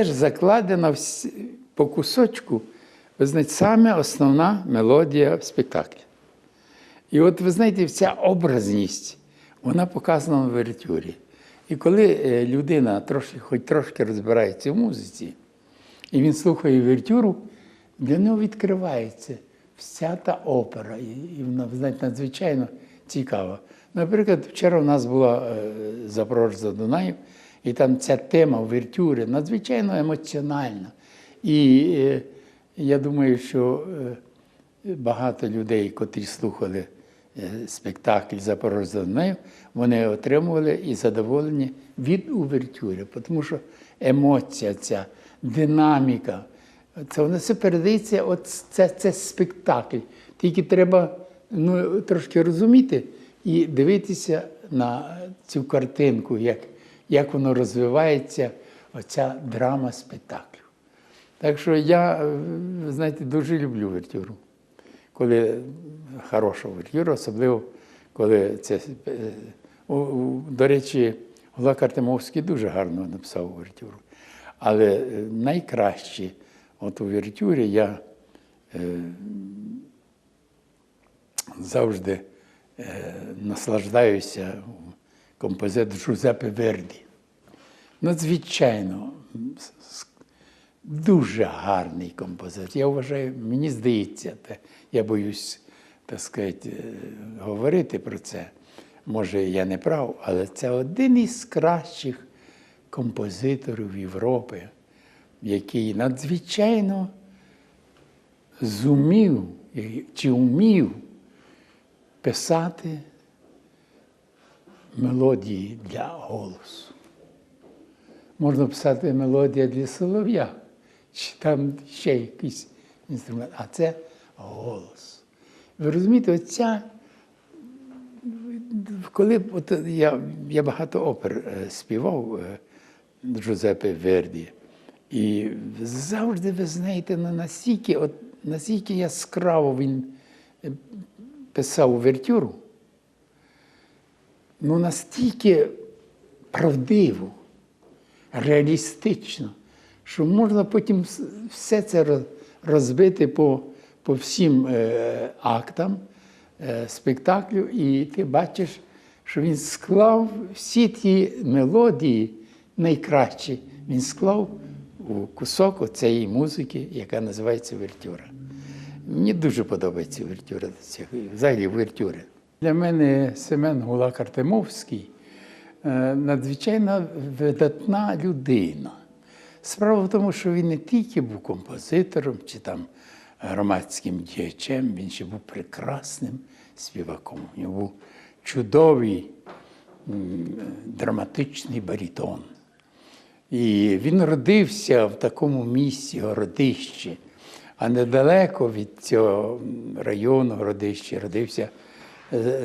теж закладена по кусочку, ви знаєте, саме основна мелодія в спектаклі. І от ви знаєте, вся образність, вона показана в увертюрі. І коли е, людина трошки, хоч трошки розбирається в музиці, і він слухає увертюру, для нього відкривається вся та опера. І і вона, ви знаєте, надзвичайно цікава. Наприклад, вчора у нас була е, Запорож за Дунаєм, і там ця тема увертюри надзвичайно емоціональна. І е, я думаю, що е, багато людей, котрі слухали е, спектакль Запорож за Дунаєм, вони отримували і задоволені від увертюри, тому що емоція ця, динаміка, це воно все передається, от це, це спектакль. Тільки треба ну, трошки розуміти і дивитися на цю картинку, як, як воно розвивається, оця драма спектаклю. Так що я, е, знаєте, дуже люблю вертюру. Коли хороша вертюра, особливо коли це. е, До речі, Гулак Артемовський дуже гарно написав вертюру. Але е, найкраще от у вертюрі я е, завжди е, наслаждаюся композитор Жузепе Верді. Надзвичайно дуже гарний композитор. Я вважаю, мені здається, я боюсь, так сказати, е, говорити про це. Може, я не прав, але це один із кращих композиторів Європи, який надзвичайно зумів чи вмів писати мелодії для голосу. Можна писати мелодія для солов'я, чи там ще якийсь інструмент, а це голос. Ви розумієте, оця, коли от я, я багато опер е, співав е, Джузеппе Верді, і завжди, ви знаєте, ну, настільки, от, настільки яскраво він е, писав увертюру, ну настільки правдиво, реалістично, що можна потім все це розбити по, по всім е, актам е, спектаклю, і ти бачиш, що він склав всі ті мелодії найкращі, він склав у кусок цієї музики, яка називається вертюра. Мені дуже подобається вертюра, взагалі вертюри. Для мене Семен Гулак Артемовський е, надзвичайно видатна людина. Справа в тому, що він не тільки був композитором чи там громадським діячем, він ще був прекрасним співаком. У нього був чудовий драматичний барітон. І він родився в такому місці, городищі, а недалеко від цього району городища родився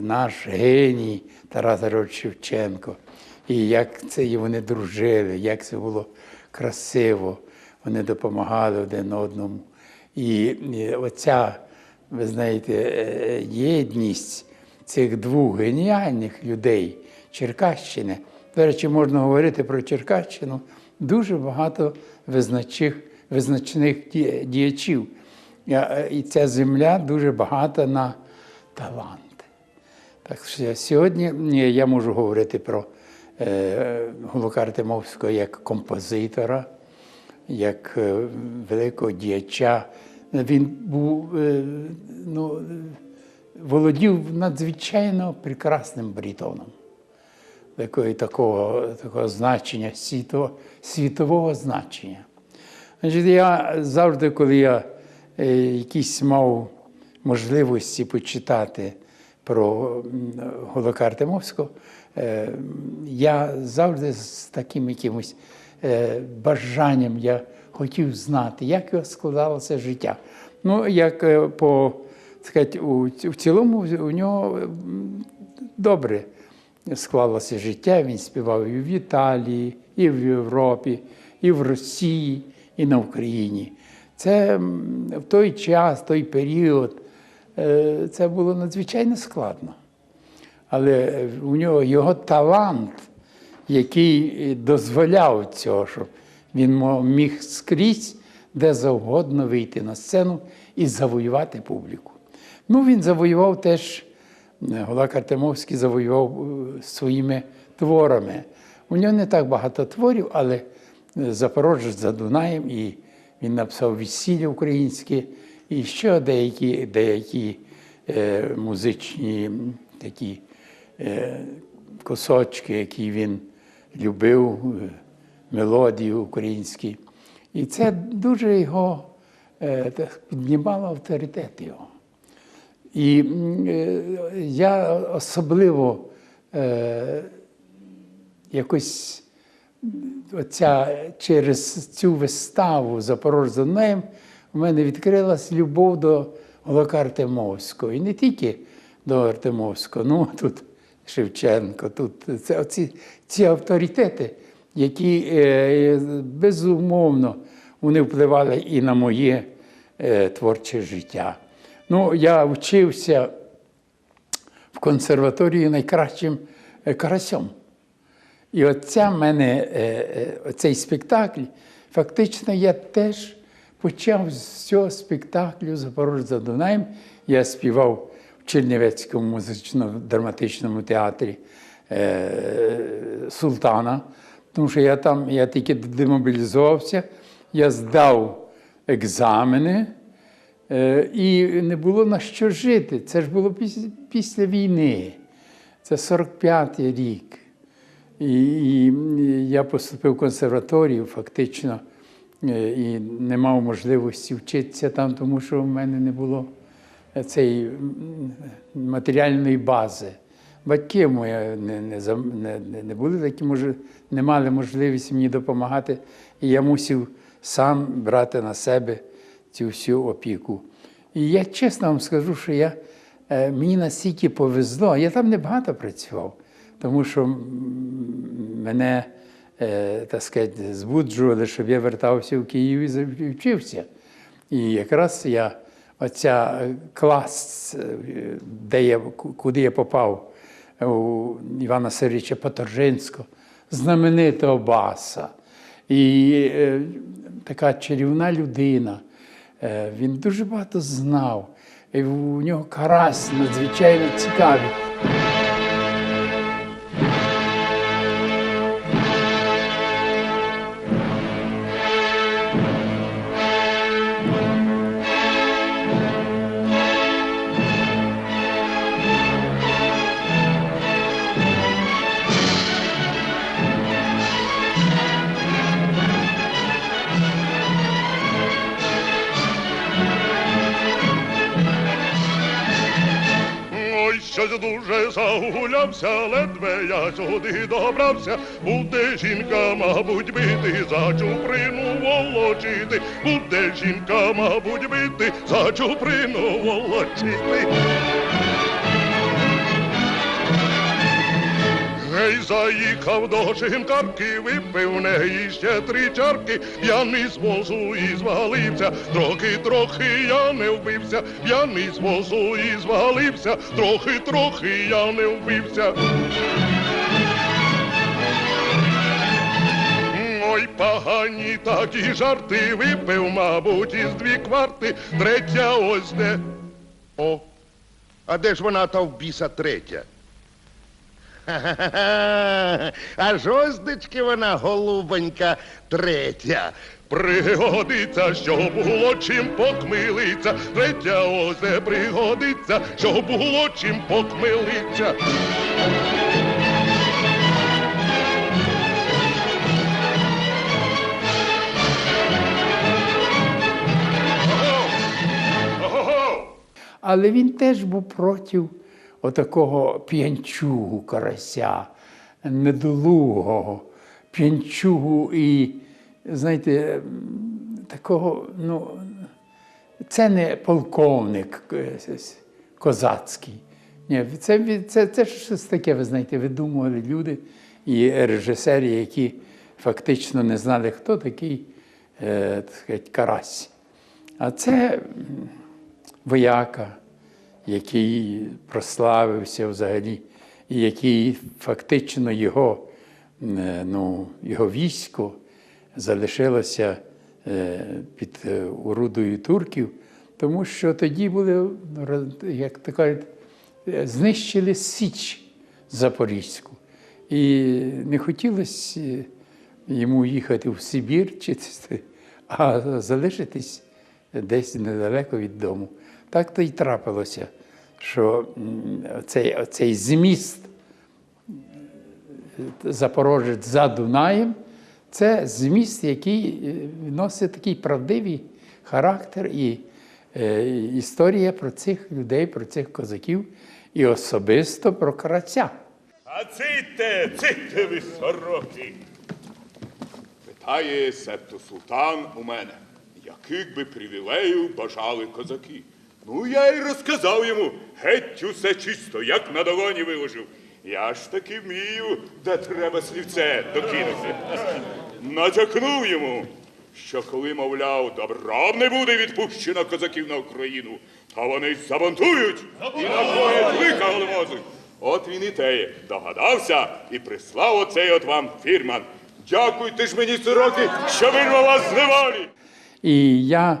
наш геній Тарас Григорович Шевченко. І як це і вони дружили, як це було красиво, вони допомагали один одному. І, оця, ви знаєте, е, єдність цих двох геніальних людей Черкащини. До речі, можна говорити про Черкащину дуже багато визначих, визначних діячів. І ця земля дуже багата на таланти. Так що сьогодні я можу говорити про е, Гулака Артемовського як композитора, як е, великого діяча. Він був, е, ну, володів надзвичайно прекрасним барітоном такої, такого, такого значення, світового, світового значення. Значить, я завжди, коли я якісь мав можливості почитати про Голока Артемовського, е, я завжди з таким якимось е, бажанням я хотів знати, як його складалося життя. Ну, як е, по сказати, у, в цілому у нього добре склалося життя. Він співав і в Італії, і в Європі, і в Росії, і на Україні. Це в той час, той період, це було надзвичайно складно. Але у нього його талант, який дозволяв цього, щоб він міг скрізь де завгодно вийти на сцену і завоювати публіку. Ну, він завоював теж, е, Голак Артемовський завоював е, своїми творами. У нього не так багато творів, але е, Запорожець за Дунаєм, і він написав весілля українське, і ще деякі, деякі е, музичні такі е, кусочки, які він любив, е, мелодії українські. І це дуже його е, піднімало авторитет його. І е, я особливо е, якось оця, через цю виставу Запорож за Дунаєм у мене відкрилась любов до Голока Артемовського. І не тільки до Артемовського, ну тут Шевченко, тут це оці, ці авторитети, які е, безумовно вони впливали і на моє е, творче життя. Ну, я вчився в консерваторії найкращим е, карасьом. І оця мене е, е, оцей спектакль, фактично я теж почав з цього спектаклю Запорожець за Дунаєм. Я співав в Чернівецькому музично-драматичному театрі е, Султана, тому що я там я тільки демобілізувався, я здав екзамени. Е, І не було на що жити. Це ж було після, після війни. Це 45-й рік. І, і я поступив в консерваторію фактично і не мав можливості вчитися там, тому що в мене не було цієї матеріальної бази. Батьки мої не, не, не, не- не були такі, може, не мали можливості мені допомагати, і я мусив сам брати на себе цю всю опіку. І я чесно вам скажу, що я, е, мені настільки повезло, я там небагато працював, тому що мене е, так сказати, збуджували, щоб я вертався в Київ і вчився. І якраз я оця е, клас, е, де я, куди я попав у Івана Сергійовича Поторжинського, знаменитого баса. І е, така чарівна людина. Е, він дуже багато знав. І у нього карась надзвичайно цікавий. Щось дуже загулявся, ледве я сюди добрався. Буде жінка, мабуть, бити, за чуприну волочити. Буде жінка, мабуть, бити, за чуприну волочити. Гей, заїхав до шинкарки, випив неї ще три чарки, п'яний з возу і звалився, трохи, трохи я не вбився, п'яний з возу і звалився, трохи, трохи я не вбився. Ой, погані такі жарти випив, мабуть, із дві кварти, третя ось де. О, а де ж вона та в біса третя? Аж ось вона голубонька третя. Пригодиться, що було чим покмилиться, третя де пригодиться, що було чим покмилиться. Але він теж був проти отакого п'янчугу карася, недолугого п'янчугу і, знаєте, такого, ну, це не полковник е, козацький. Ні, це, це, це щось таке, ви знаєте, видумували люди і режисери, які фактично не знали, хто такий е, так сказати, карась. А це вояка, який прославився взагалі, і який фактично його е, ну, його військо залишилося е, під е, орудою турків, тому що тоді були, як то кажуть, е, знищили Січ Запорізьку. І не хотілося е, йому їхати в Сибір, а залишитись десь недалеко від дому. Так то й трапилося, що цей, цей зміст Запорожець за Дунаєм це зміст, який е, носить такий правдивий характер і е, історія про цих людей, про цих козаків, і особисто про караця. А ците, ците ви сороки. Питає септо султан у мене, яких би привілеїв бажали козаки. Ну, я й розказав йому, геть усе чисто, як на долоні виложив. Я ж таки вмію, де треба слівце докинути. Натякнув йому, що коли, мовляв, добром не буде відпущено козаків на Україну, то вони забунтують і накоять лиха голомозуть. От він і те догадався і прислав оцей от вам фірман. Дякуйте ж мені, сороки, що вирвав вас з неволі. І я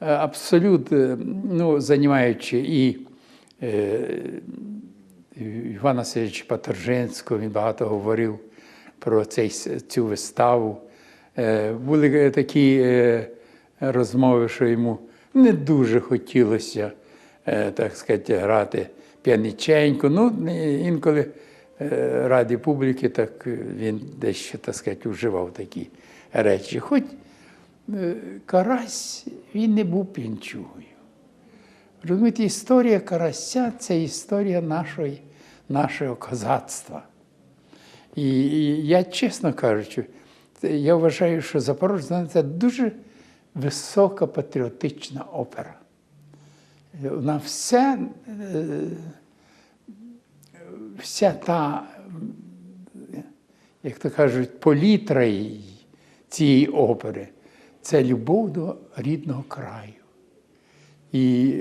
е, абсолютно, ну, займаючи і е, Івана Васильовича Паторжинського, він багато говорив про цей, цю виставу. Е, були такі е, розмови, що йому не дуже хотілося, е, так сказати, грати п'яниченько. Ну, інколи е, раді публіки, так е, він дещо, так сказати, вживав такі речі. Хоч е, Карась він не був п'янчугою. Розумієте, історія Карася це історія нашої, нашого козацтва. І, і я, чесно кажучи, я вважаю, що Запорожжя це дуже висока патріотична опера. Вона вся, е, вся та, як то кажуть, політра цієї опери це любов до рідного краю. І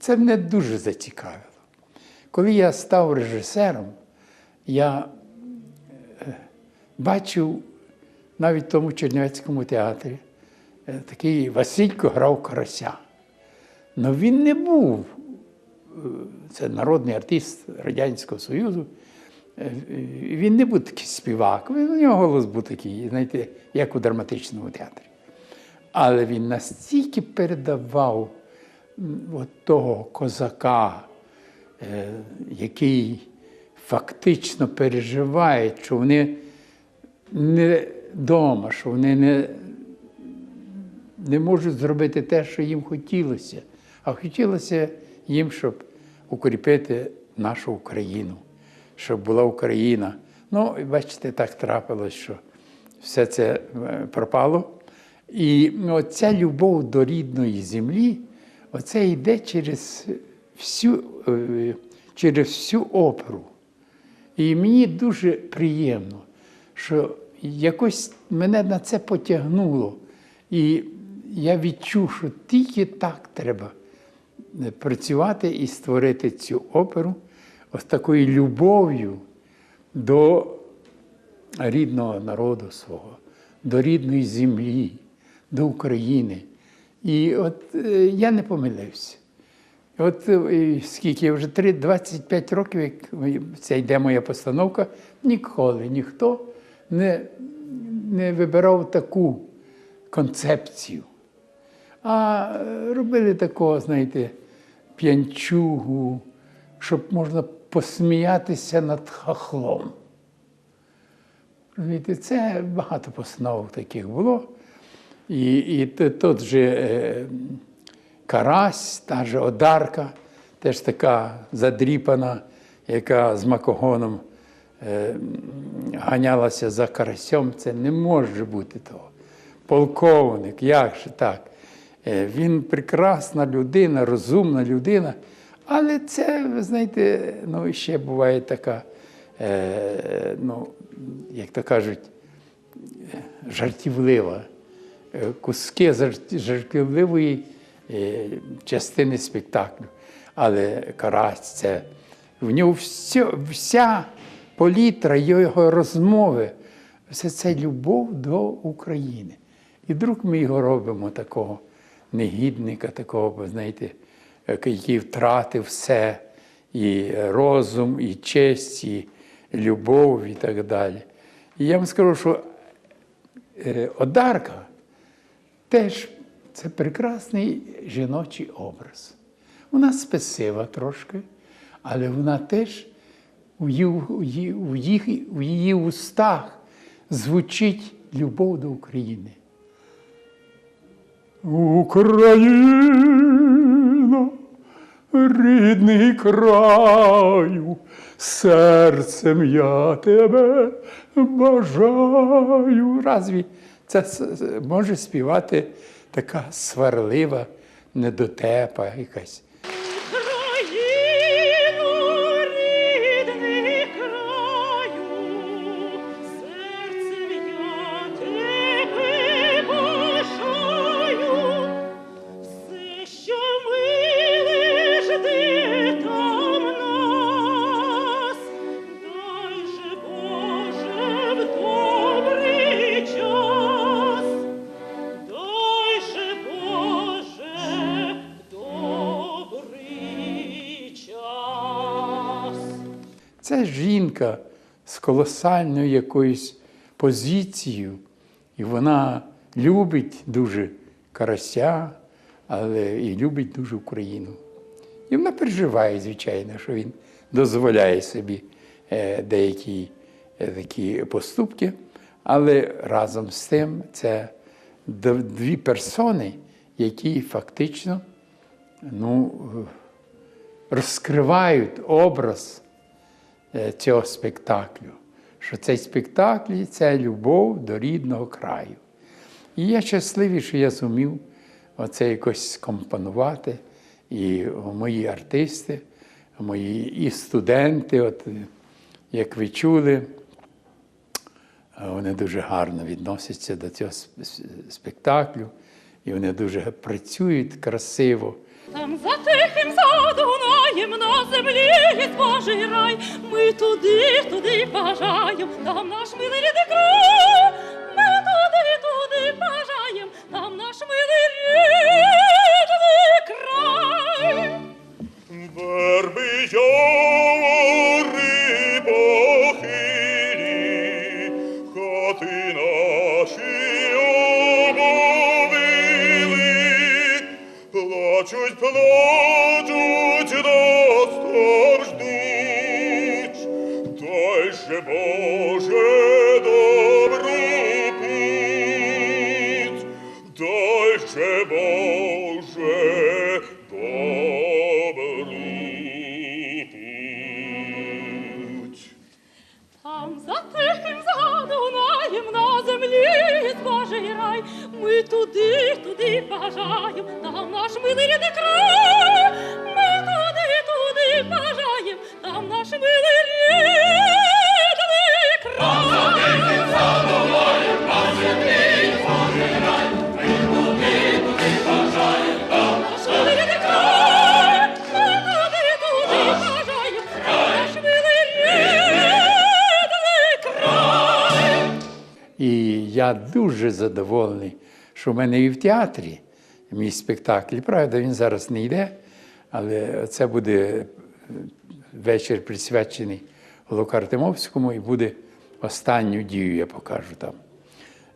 це мене дуже зацікавило. Коли я став режисером, я е, бачив навіть в тому Чернівецькому театрі е, такий Василько грав карася. Але він не був, е, це народний артист Радянського Союзу, він не був такий співак, у нього голос був такий, знаєте, як у драматичному театрі. Але він настільки передавав от того козака, е, який фактично переживає, що вони не вдома, що вони не, не можуть зробити те, що їм хотілося. А хотілося їм, щоб укріпити нашу Україну, щоб була Україна. Ну, бачите, так трапилось, що все це е, пропало. І ну, ця любов до рідної землі, оце йде через всю, е, через всю оперу. І мені дуже приємно, що якось мене на це потягнуло. І я відчув, що тільки так треба працювати і створити цю оперу ось такою любов'ю до рідного народу свого, до рідної землі, до України. І от е, я не помилився. От е, скільки вже три- 25 років, як ця йде моя постановка, ніколи ніхто не, не вибирав таку концепцію. А е, робили такого, знаєте, п'янчугу, щоб можна посміятися над хахлом. Розумієте, це багато постановок таких було. І, і т- тут же е, карась, та же одарка, теж така задріпана, яка з макогоном е, ганялася за карасьом. Це не може бути того. Полковник, як же так? Е, Він прекрасна людина, розумна людина. Але це, ви знаєте, ну, ще буває така, ну, як то кажуть, жартівлива, куски жартівливої е, частини спектаклю. Але карась це в нього все, вся політра його розмови, Все це любов до України. І вдруг ми його робимо такого негідника, такого, знаєте, який втратив все, і розум, і честь, і любов, і так далі. І я вам скажу, що е, Одарка теж це прекрасний жіночий образ. Вона спесива трошки, але вона теж у її, у її, у її, устах звучить любов до України. Україна, рідний краю, серцем я тебе бажаю. Разві це може співати така сварлива, недотепа якась. Колосальною якоюсь позицією, і вона любить дуже карася, але і любить дуже Україну. І вона переживає, звичайно, що він дозволяє собі е, деякі е, такі поступки, але разом з тим це дві персони, які фактично ну, розкривають образ е, цього спектаклю, що цей спектакль це любов до рідного краю. І я щасливий, що я зумів оце якось скомпонувати. І мої артисти, мої і студенти, от, як ви чули, вони дуже гарно відносяться до цього спектаклю, і вони дуже працюють красиво. Там за тихим задунаєм на землі є Божий рай. Ми туди, туди бажаєм, там наш милий рідний край. Ми туди, туди бажаєм, там наш милий рідний край. Верби яри я дуже задоволений, що в мене і в театрі мій спектакль. Правда, він зараз не йде, але це буде е, вечір присвячений Голокартемовському і буде останню дію, я покажу там.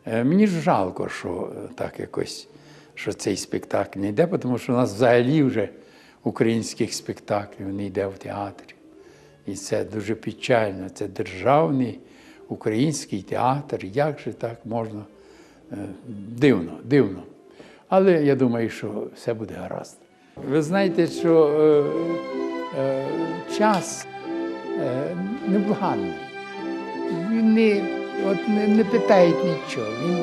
Е, Мені ж жалко, що е, так якось, що цей спектакль не йде, тому що у нас взагалі вже українських спектаклів не йде в театрі. І це дуже печально. Це державний український театр. Як же так можна? Е, Дивно, дивно. Але я думаю, що все буде гаразд. Ви знаєте, що е, е, час е, неблаганний. Він не, от не, не питає нічого. Він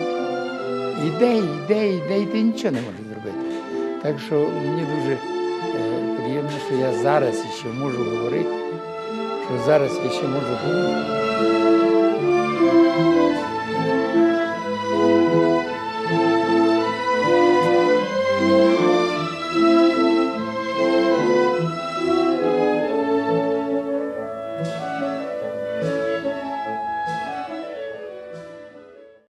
іде, йде, йде, і ти нічого не може зробити. Так що мені дуже е, приємно, що я зараз ще можу говорити, що зараз я ще можу говорити.